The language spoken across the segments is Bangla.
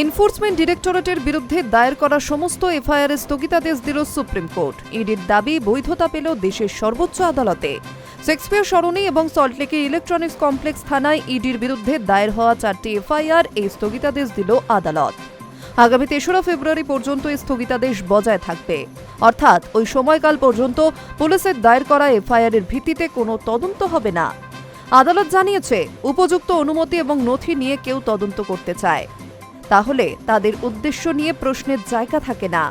এনফোর্সমেন্ট ডিরেক্টরেটের বিরুদ্ধে দায়ের করা সমস্ত এফআইআর স্থগিতাদেশ দিল সুপ্রিম কোর্ট। ইডির দাবি বৈধতা পেল দেশের সর্বোচ্চ আদালতে। শেক্সপিয়ার সরণি এবং সল্টলেকের ইলেকট্রনিক্স কমপ্লেক্স থানায় ইডির বিরুদ্ধে দায়ের হওয়া চারটি এফআইআর এই স্থগিতাদেশ দিল আদালত। আগামী তেসরা ফেব্রুয়ারি পর্যন্ত এই স্থগিতাদেশ বজায় থাকবে। অর্থাৎ ওই সময়কাল পর্যন্ত পুলিশের দায়ের করা এফআইআর এর ভিত্তিতে কোনো তদন্ত হবে না। আদালত জানিয়েছে, উপযুক্ত অনুমতি এবং নথি নিয়ে কেউ তদন্ত করতে চায়। তাহলে তাদের উদ্দেশ্য নিয়ে প্রশ্নের জায়গা থাকে না।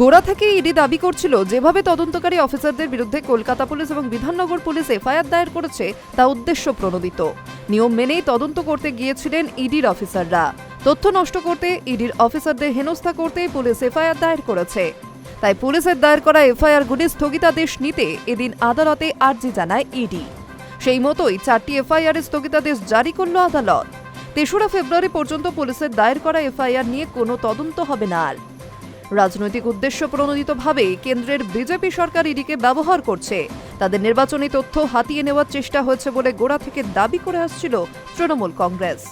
গোড়া থেকে ইডি দাবি করছিল, যেভাবে তদন্তকারী অফিসারদের বিরুদ্ধে কলকাতা পুলিশ এবং বিধাননগর পুলিশ এফআইআর দায়ের করেছে, তা উদ্দেশ্য প্রণোদিত। নিয়ম মেনেই তদন্ত করতে গিয়েছিলেন ইডির অফিসাররা। তথ্য নষ্ট করতে ইডির অফিসারদের হেনস্থা করতে পুলিশ এফআইআর দায়ের করেছে। তাই পুলিশের দায়ের করা এফআইআরগুলি স্থগিতাদেশ নিতে এদিন আদালতে আর্জি জানায় ইডি। সেই মতোই চারটি এফআইআর স্থগিতাদেশ জারি করল আদালত। তেসরা ফেব্রুয়ারি পর্যন্ত পুলিশের দায়ের করা এফআইআর নিয়ে কোনো তদন্ত হবে না আর। রাজনৈতিক উদ্দেশ্য প্রণোদিতভাবে কেন্দ্রের বিজেপি সরকার ইডিকে ব্যবহার করছে। তাদের নির্বাচনী তথ্য হাতিয়ে নেওয়ার চেষ্টা হয়েছে বলে গোড়া থেকে দাবি করে আসছিল তৃণমূল কংগ্রেস।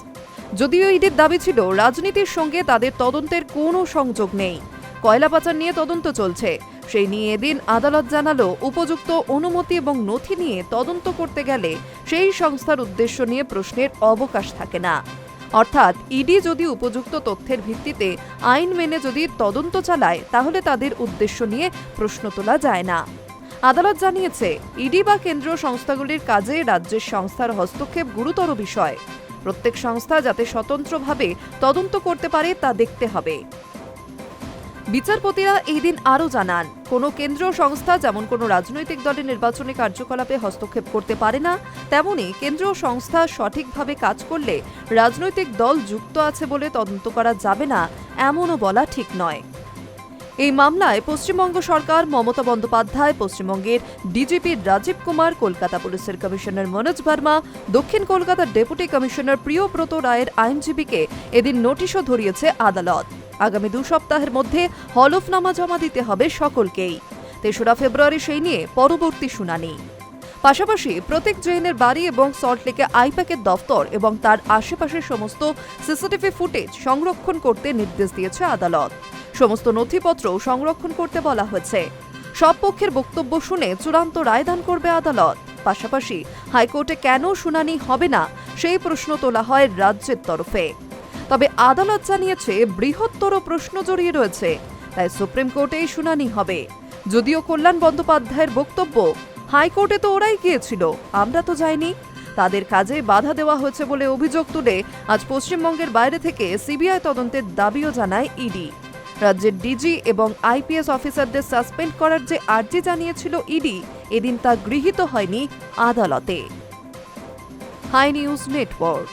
যদিও ইডির দাবি ছিল, রাজনীতির সঙ্গে তাদের তদন্তের কোনো সংযোগ নেই। কয়লা পাচার নিয়ে তদন্ত চলছে। সেই নিয়ে এদিন আদালত জানালো, উপযুক্ত অনুমতি এবং নথি নিয়ে তদন্ত করতে গেলে সেই সংস্থার উদ্দেশ্য নিয়ে প্রশ্নের অবকাশ থাকে না। অর্থাৎ ইডি যদি উপযুক্ত তথ্যের ভিত্তিতে আইন মেনে যদি তদন্ত চালায়, তাহলে তাদের উদ্দেশ্য নিয়ে প্রশ্ন তোলা যায় না। আদালত জানিয়েছে, ইডি বা কেন্দ্রীয় সংস্থাগুলির কাজে রাজ্যের সংস্থার হস্তক্ষেপ গুরুতর বিষয়। প্রত্যেক সংস্থা যাতে স্বতন্ত্রভাবে তদন্ত করতে পারে, তা দেখতে হবে। বিচারপতিরা এই দিন আরও জানান, কোনো কেন্দ্রীয় সংস্থা যেমন কোনো রাজনৈতিক দলের নির্বাচনী কার্যকলাপে হস্তক্ষেপ করতে পারে না, তেমনি কেন্দ্রীয় সংস্থা সঠিকভাবে কাজ করলে রাজনৈতিক দল যুক্ত আছে বলে তদন্ত করা যাবে না, এমনও বলা ঠিক নয়। এই মামলায় পশ্চিমবঙ্গ সরকার, মমতা বন্দ্যোপাধ্যায়, পশ্চিমবঙ্গের ডিজিপি রাজীব কুমার, কলকাতা পুলিশের কমিশনার মনোজ ভার্মা, দক্ষিণ কলকাতার ডেপুটি কমিশনার প্রিয়ব্রত রায়ের আইনজীবীকে এদিন নোটিশও ধরিয়েছে আদালত। আগামী দু সপ্তাহের মধ্যে হলফনামা জমা দিতে হবে সকলকেই। তেসরা ফেব্রুয়ারি সেই নিয়ে পরবর্তী শুনানি। পাশাপাশি প্রত্যেক জৈনের বাড়ি এবং সল্টলেকে আইপ্যাকের দফতর এবং তার আশেপাশের সমস্ত সিসিটিভি ফুটেজ সংরক্ষণ করতে নির্দেশ দিয়েছে আদালত। সমস্ত নথিপত্র সংরক্ষণ করতে বলা হয়েছে। সব পক্ষের বক্তব্য শুনে চূড়ান্ত রায়দান করবে আদালত। পাশাপাশি হাইকোর্টে কেন শুনানি হবে না, সেই প্রশ্ন তোলা হয় রাজ্যের তরফে। তবে আদালত জানিয়েছে, বৃহত্তর প্রশ্ন জড়িয়ে রয়েছে। তাই সুপ্রিম কোর্টেই শুনানি হবে। যদিও কল্যাণ বন্দ্যোপাধ্যায়ের বক্তব্য হাইকোর্টে তো ওরাই গিয়েছিল। আমরা তো যাইনি। তাদের কাজে বাধা দেওয়া হয়েছে বলে অভিযোগ তুলে আজ পশ্চিমবঙ্গের বাইরে থেকে সিবিআই তদন্তের দাবিও জানায় ইডি। রাজ্যের ডিজি এবং আইপিএস অফিসারদের সাসপেন্ড করার যে আর্জি জানিয়েছিল ইডি, এদিন তা গৃহীত হয়নি আদালতে। High news network.